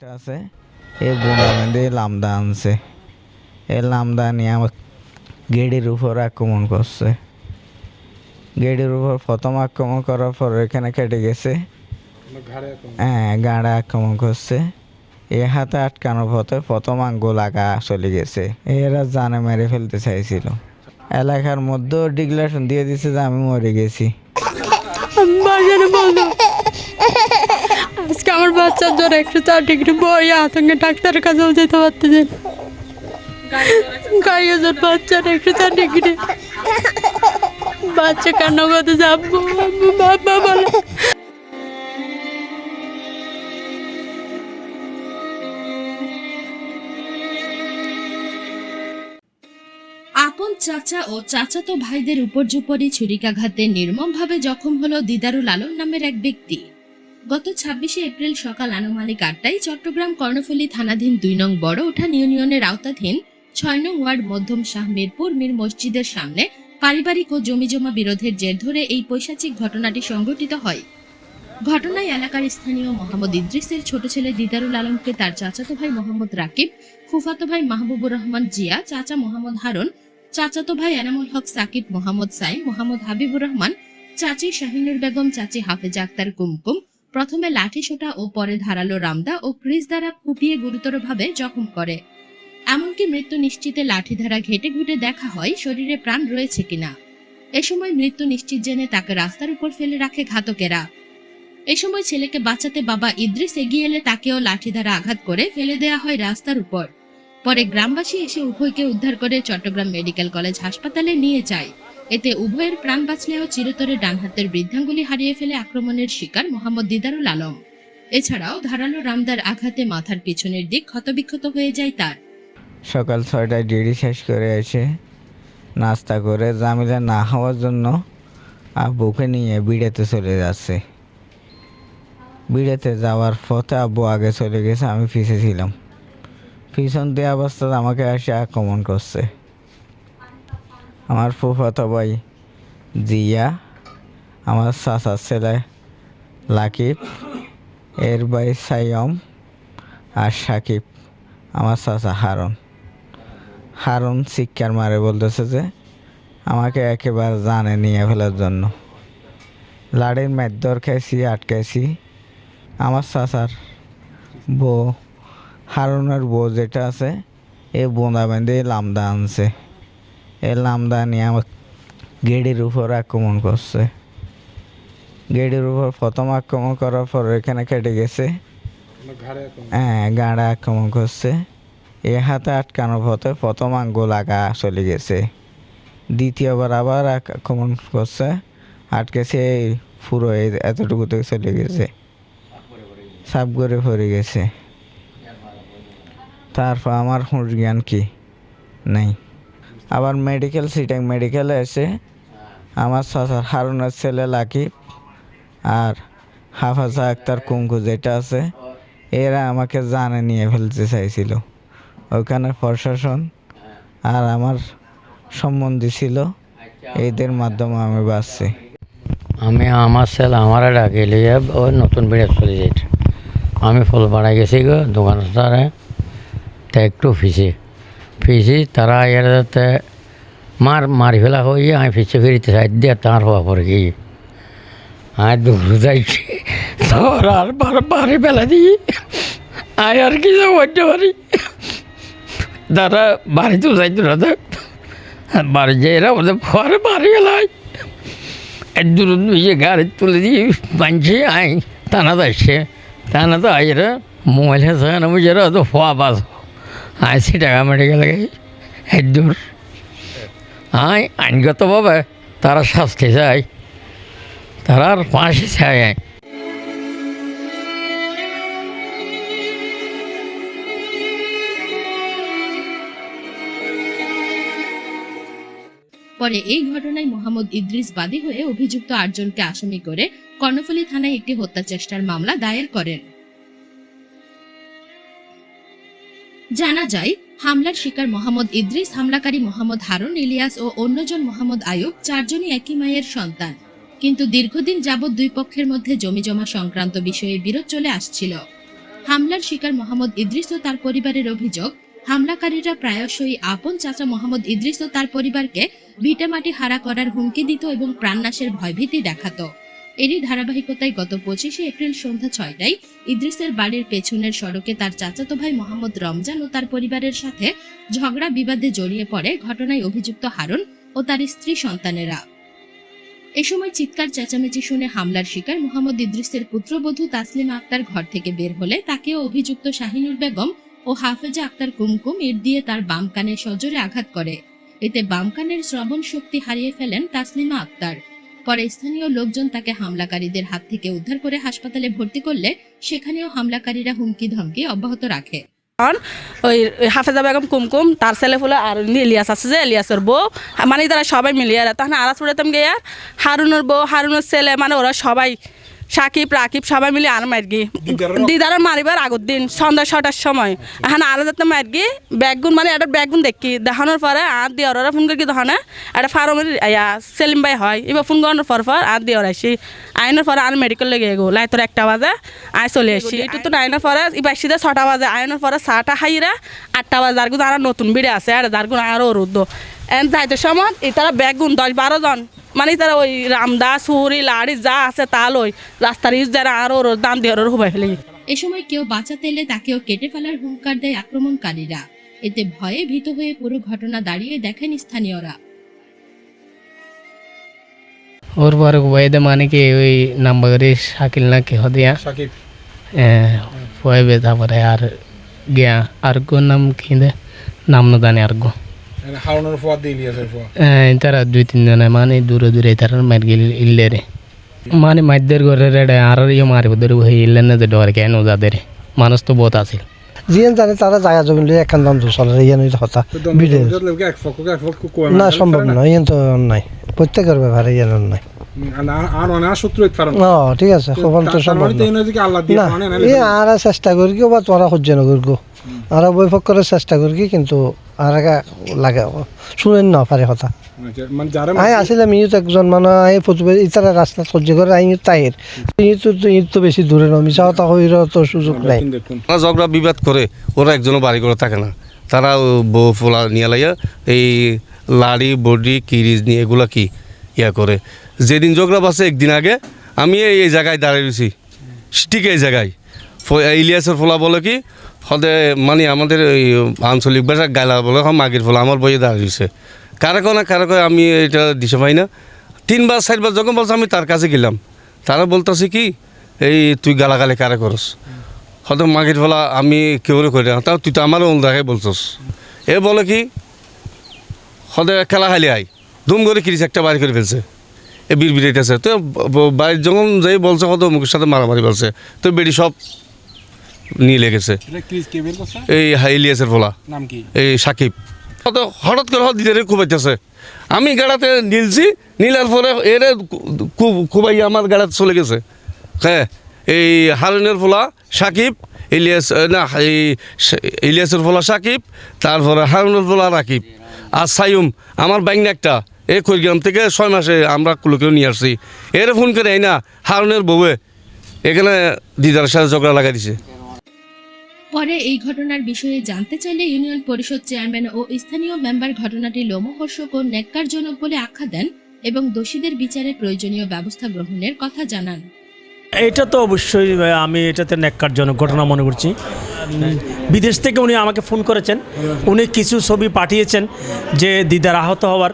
একটা আছে। এই বুনামেন্দি লামদা আনছে। এই লামদা নিয়ে আমার গেডির উপর আক্রমণ করছে। গেডির উপর প্রথম আক্রমণ করার পর এখানে কেটে গেছে। হ্যাঁ গাড়া আক্রমণ করছে। এ হাতে আটকানোর পথে প্রথম আঙ্গুল আগা চলে গেছে। এরা জানে মেরে ফেলতে চাইছিল। এলাকার মধ্যেও ডিক্লারেশন দিয়ে দিছে যে আমি মরে গেছি। আজকে আমার বাচ্চার জ্বর, একশো চার ডিগ্রি বই, আতঙ্কে ডাক্তারের কাছেও যেতে পারতেছেন গায়ে জ্বর, বাচ্চার একশো চার ডিগ্রি। বাচ্চা কান্না করতে যাব বাবা বলে আপন চাচা ও চাচাতো ভাইদের উপর উপর্যুপরি ছুরিকাঘাতে নির্মমভাবে জখম হলো দিদারুল আলম নামের এক ব্যক্তি। গত ছাব্বিশে এপ্রিল সকাল আনুমানিক আটটায় চট্টগ্রাম কর্ণফুলী থানাধীন দুই নং বড় উঠান ইউনিয়নের আওতাধীন ছয় নং ওয়ার্ড মধ্যম শাহ মিরপুর মীর মসজিদের সামনে পারিবারিক ও জমিজমা বিরোধের জের ধরে এই পৈশাচিক ঘটনাটি সংঘটিত হয়। ঘটনায় এলাকার স্থানীয় মোহাম্মদ ইদ্রিসের ছোট ছেলে দিদারুল আলমকে তার চাচাতো ভাই মোহাম্মদ রাকিব, ফুফাতো ভাই মাহবুবুর রহমান জিয়া, চাচা মোহাম্মদ হারুন, চাচাতো ভাই এনামুল হক সাকিব মোহাম্মদ সাই মোহাম্মদ হাবিবুর রহমান, চাচি শাহিনুর বেগম, চাচি হাফেজ আক্তার কুমকুম প্রথমে লাঠি সোটা ও পরে ধারালো রামদা ও ক্রিস দ্বারা কুপিয়ে গুরুতরভাবে জখম করে। এমনকি মৃত্যু নিশ্চিতে লাঠি ধারা ঘেটে ঘুটে দেখা হয় শরীরে প্রাণ রয়েছে কিনা। এ সময় মৃত্যু নিশ্চিত জেনে তাকে রাস্তার উপর ফেলে রাখে ঘাতকেরা। এ সময় ছেলেকে বাঁচাতে বাবা ইদ্রিস এগিয়ে এলে তাকেও লাঠি দ্বারা আঘাত করে ফেলে দেয়া হয় রাস্তার উপর। পরে গ্রামবাসী এসে উভয়কে উদ্ধার করে চট্টগ্রাম মেডিকেল কলেজ হাসপাতালে নিয়ে যায়। এতে উভয়ের প্রাণ বাঁচলেও চিরতরে ডান হাতের বৃদ্ধাঙ্গুলি হারিয়ে ফেলে আক্রমণের শিকার মোহাম্মদ দিদারুল আলম। এছাড়াও ধারালো রামদার আঘাতে মাথার পিছনের দিক ক্ষতবিক্ষত হয়ে যায় তার। সকাল ছয়টায় ডিউটি শেষ করে এসে নাস্তা করে জামিলা না হওয়ার জন্য আব্বুকে নিয়ে বিড়েতে চলে যাচ্ছে। বিড়েতে যাওয়ার পথে আব্বু আগে চলে গেছে, আমি পিছে ছিলাম। পিছন দিয়ে অবস্থাতে আমাকে এসে আক্রমণ করছে। আমার ফুফাতো ভাই জিয়া, আমার চাচার ছেলে লাকিব, এর ভাই সাইয়ম আর সাকিব, আমার চাচা হারন। হারুন শিক্ষার মারে বলতেছে যে, আমাকে একেবারে জানে নিয়ে ফেলার জন্য। লাড়ির মেদর খাইছি, আটকাইছি। আমার চাচার বউ, হারুনের বউ যেটা আছে এই বোঁদা বেঁধে লামদা আনছে। এই লামদা নিয়ে আমার গেডির উপর আক্রমণ করছে। গেডির উপর প্রথম আক্রমণ করার পর এখানে কেটে গেছে। হ্যাঁ গাড়া আক্রমণ করছে। এ হাতে আটকানোর পথে প্রথম আঙ্গুল আগা চলে গেছে। দ্বিতীয়বার আবার আক- আক্রমণ করছে। আটকেছে এই পুরো এই এতটুকু থেকে চলে গেছে। সাপ করে পড়ে গেছে। তারপর আমার হুঁশ জ্ঞান কি? নেই। আবার মেডিকেল সিটিং মেডিকেলে এসে আমার চাচার হারুনের ছেলে লাকিব আর হাফাজা আক্তার কুঙ্কু যেটা আছে এরা আমাকে জানে নিয়ে ফেলতে চাইছিল। ওখানে প্রশাসন আর আমার সম্বন্ধী ছিল। এদের মাধ্যমে আমি বাঁচছি। আমি আমার ছেলে আমার ডাকে লিয়ে ও নতুন বেড়ে চলে যাই আমি ফুলপাড়ায় গেছি গো দোকানের সারে তা একটু ফিসি। ফিসি তারা এর যাতে মার, মারি ফেলা হয়ে আমি ফিসে ফিরিতে সাইড দিয়ে তার হওয়া পরে গিয়ে। আমি দৌড় যাইছি তোর আর বার বাড়ি ফেলা দিই আয় আর কি যাব করতে পারি। তারা বাড়ি তো যাইতো না বাড়ি যাই এরা ওদের পরে বাড়ি ফেলায় একদূর ইয়ে গাড়ি তুলে দিয়ে বাঁধছে, আই টানা যাচ্ছে টানা তো আইরা মোবাইল হেসে আমি যারা তো ফোয়া বাস। আশি টাকা মেডিকেল একদূর আই আইনগতভাবে তারা শাস্তি চায়। তারা ফাঁসি চায় পরে এই ঘটনায় মোহাম্মদ ইদ্রিস বাদী হয়ে অভিযুক্ত আটজনকে আসামি করে কর্ণফুলী থানায় একটি হত্যা চেষ্টার মামলা দায়ের করেন। জানা যায়, হামলার শিকার মোহাম্মদ ইদ্রিস, হামলাকারী মোহাম্মদ হারুন ইলিয়াস ও অন্যজন মোহাম্মদ আয়ুব চারজনই একই মায়ের সন্তান। কিন্তু দীর্ঘদিন যাবৎ দুই পক্ষের মধ্যে জমিজমা সংক্রান্ত বিষয়ে বিরোধ চলে আসছিল। হামলার শিকার মোহাম্মদ ইদ্রিস ও তার পরিবারের অভিযোগ, হামলাকারীরা প্রায়শই আপন চাচা মোহাম্মদ ইদ্রিস ও তার পরিবারকে ভিটামাটি হারা করার হুমকি দিত এবং প্রাণনাশের ভয়ভীতি দেখাতো। এরই ধারাবাহিকতায় গত পঁচিশে এপ্রিল সন্ধ্যা ছয়টায় ইদ্রিসের বাড়ির পেছনের সড়কে তার চাচাতো ভাই মোহাম্মদ রমজান ও তার পরিবারের সাথে ঝগড়া বিবাদে জড়িয়ে পড়ে, ঘটনায় অভিযুক্ত হারুন ও তার স্ত্রী সন্তানেরা। এ সময় চিৎকার, চেঁচামেচি শুনে হামলার শিকার মোহাম্মদ ইদ্রিসের পুত্রবধূ তাসলিমা আক্তার ঘর থেকে বের হলে তাকেও অভিযুক্ত শাহিনুর বেগম ও হাফেজা আক্তার কুমকুম ইট দিয়ে তার বাম কানে সজোরে আঘাত করে। এতে বাম কানের শ্রবণ শক্তি হারিয়ে ফেলেন তাসলিমা আক্তার। পরে স্থানীয় লোকজন তাকে হামলাকারীদের হাত থেকে উদ্ধার করে হাসপাতালে ভর্তি করলে সেখানেও হামলাকারীরা হুমকি ধমকি অব্যাহত রাখে। তখন ওই হাফেজা বেগম কুমকুম, তার ছেলে ফুলে আর ইলিয়াস আছে যে, ইলিয়াসের বউ। মানে তারা সবাই মিলিয়ে তখন আরাস পড়েতাম গিয়ে, হারুনের বউ, হারুনের ছেলে মানে ওরা সবাই সাকিব রাকিব সবাই মিলে আর মার গি দিদার মারিবার আগের দিন সন্ধ্যা ছটার সময়। এখন আরও যাতে মার গি ব্যাগগুন মানে একটা ব্যাগগুন দেখি। দেখানোর পরে আর দিয়ে ওরা ফোন করি দহনে একটা ফার্মের সেলিম ভাই হয় এবার ফোন করানোর পর পর আর দিয়ে আসি। আইনের পরে আর মেডিকেল লেগে গো লাইতর একটা বাজে আয় চলে আসি। একটু তো আইনের পরে এবার সিধে ছটা বাজে আইনের পরে চাটা খাইরা আটটা বাজে। যার গুণ আর নতুন বিড়ে আছে আর যার গুণ আরও রুদ্র যাইতে সময় এই তারা গুণ দশ বারো জন। মানে তারা ওই রামদাস হুরি লাড়ি যা আছে তা লই। রাস্তার ইউজ যারা আরও দাম দিয়ে ওর হুবাই ফেলে এ সময় কেউ বাঁচাতে এলে তাকেও কেটে ফেলার হুঙ্কার দেয় আক্রমণকারীরা। এতে ভয়ে ভীত হয়ে পুরো ঘটনা দাঁড়িয়ে দেখেন স্থানীয়রা। ওর পরে বয়েদে মানে কি ওই নাম্বারে শাকিল না কি হদিয়া? সাকিব পয়েবে তারপরে আর গিয়া আর গো নাম কি দে? নাম না জানে আর দিয়ে ইলিয়াসের ফুয়া তারা দুই তিনজনে মানে দূরে দূরে তারা মার গেল ইল্লে রে। মানে মাইদের ঘরে রেডে আর ইয়ে মারিব ধরে হয়ে ইল্লে না ডর কেন যাদের। মানুষ তো বহুত আছিল যিয়েন জানে তারা জায়গা জমি লিয়ে একান দাম চলে ইয়ান হতা। বিদে এক ফক এক ফক কোয়া না সম্ভব নয় ইয়ান তো নাই। প্রত্যেকের ব্যাপারে ইয়ান নাই। মানে ঠিক আছে মানে মানে আর চেষ্টা করি বা তোরা সহ্য নকরি আর বই ফকরের চেষ্টা করি কিন্তু আর লাগে শুনেন না পারে কথা। মানে আই আসলে আমি একজন মানে ইতারা রাস্তা সহ্য করে আই তাইর ইতো তো ইতো তো বেশি দূরে হইর তো সুযোগ নাই। ঝগড়া বিবাদ করে ওরা একজনও বাড়ি করে থাকে না। তারা ফোলা নিয়ে লাগে এই লাড়ি বডি কিরিজ নিয়ে এগুলা কি ইয়া করে? যেদিন ঝগড়া বাসে একদিন আগে, আমি এই এই জায়গায় দাঁড়িয়ে রয়েছি। ঠিক এই জায়গায়। ইলিয়াসের ফোলা বলে কি হদে মানে আমাদের এই আঞ্চলিক ভাষা গাইলা বলে মাগির ফোলা আমার বইয়ে দাঁড়িয়ে রয়েছে। কারে কো না, কারে কয়, আমি এটা দিশে পাই না। তিনবার, চারবার, যখন বলছে, আমি তার কাছে গেলাম। তারা বলতেছে কি, এই তুই গালাগালি কারে করস? হয়তো মাগির ফলা আমি কেউ করি না তাও তুই তো আমারও দেখাই বলছস। এ বলে কি হদে খেলা খালি আই দুম করে কিরিস একটা বাড়ি করে ফেলছে। এ বীর বিড়াইতেছে তো ব- বাড়ির যখন যাই বলছে কত মুখের সাথে মারামারি বলছে। তো বেড়ি সব নিয়ে লেগেছে। এই হাইলিয়াসের ফলা। এই সাকিব। কত হঠাৎ করে হঠাৎ দিতে খুবাইতেছে আমি গাড়াতে নিলছি নিলার পরে এরে খুবাই আমার গাড়াতে চলে গেছে। হ্যাঁ এই হারুনের ফোলা সাকিব ইলিয়াস না এই ইলিয়াসের ফোলা সাকিব তারপরে হারুনের ফোলা রাকিব। আর সাইম আমার বাইক একটা। এই কুড়িগ্রাম থেকে ছয় মাসে আমরা কুলুকেও নিয়ে আসছি। এর ফোন করে এই না হারুনের বউয়ে। এখানে দিদার সাথে ঝগড়া লাগাই দিছে। পরে এই ঘটনার বিষয়ে জানতে চাইলে ইউনিয়ন পরিষদ চেয়ারম্যান ও স্থানীয় মেম্বার ঘটনাটি লোমহর্ষক ও ন্যাক্কারজনক বলে আখ্যা দেন এবং দোষীদের বিচারে প্রয়োজনীয় ব্যবস্থা গ্রহণের কথা জানান। এটা তো অবশ্যই আমি এটাতে ন্যাক্কারজনক ঘটনা মনে করছি। বিদেশ থেকে উনি আমাকে ফোন করেছেন। উনি কিছু ছবি পাঠিয়েছেন যে দিদার আহত হওয়ার।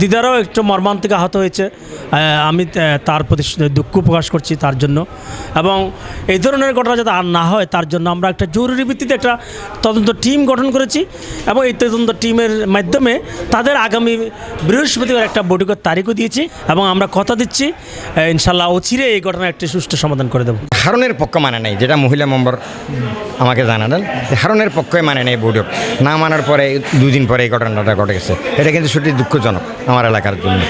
দিদারও একটু মর্মান্তিক আহত হয়েছে। আমি তার প্রতি দুঃখ প্রকাশ করছি তার জন্য। এবং এই ধরনের ঘটনা যাতে আর না হয়, তার জন্য আমরা একটা জরুরি ভিত্তিতে একটা তদন্ত টিম গঠন করেছি। এবং এই তদন্ত টিমের মাধ্যমে তাদের আগামী বৃহস্পতিবার একটা বৈঠকের তারিখও দিয়েছি। এবং আমরা কথা দিচ্ছি। ইনশাল্লাহ অচিরে এই ঘটনা একটি সুষ্ঠু সমাধান করে দেবো। হারনের পক্ষ মানে নাই যেটা মহিলা মেম্বার আমাকে জানালেন হারনের পক্ষই মানে নেই বৈঠক না মানার পরে দুদিন পরে এই ঘটনাটা ঘটে গেছে। এটা কিন্তু সত্যি দুঃখজনক আমার এলাকার জন্য।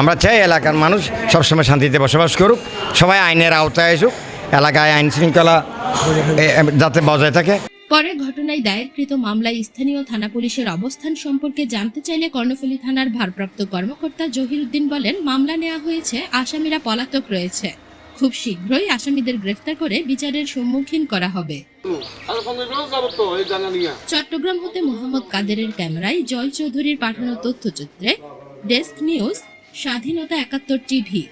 আমরা চাই এলাকার মানুষ সবসময় শান্তিতে বসবাস করুক সবাই আইনের আওতায় আসুক এলাকায় আইন শৃঙ্খলা যাতে বজায় থাকে। পরে ঘটনায় দায়েরকৃত মামলায় স্থানীয় থানা পুলিশের অবস্থান সম্পর্কে জানতে চাইলে কর্ণফুলী থানার ভারপ্রাপ্ত কর্মকর্তা জহিরুদ্দিন বলেন মামলা নেওয়া হয়েছে আসামিরা পলাতক রয়েছে। খুব শীঘ্রই আসামিদের গ্রেফতার করে বিচারের সম্মুখীন করা হবে। চট্টগ্রাম হতে মোহাম্মদ কাদেরের ক্যামেরায় জয় চৌধুরীর পাঠানো তথ্যচিত্রে ডেস্ক নিউজ, স্বাধীনতা একাত্তর টিভি।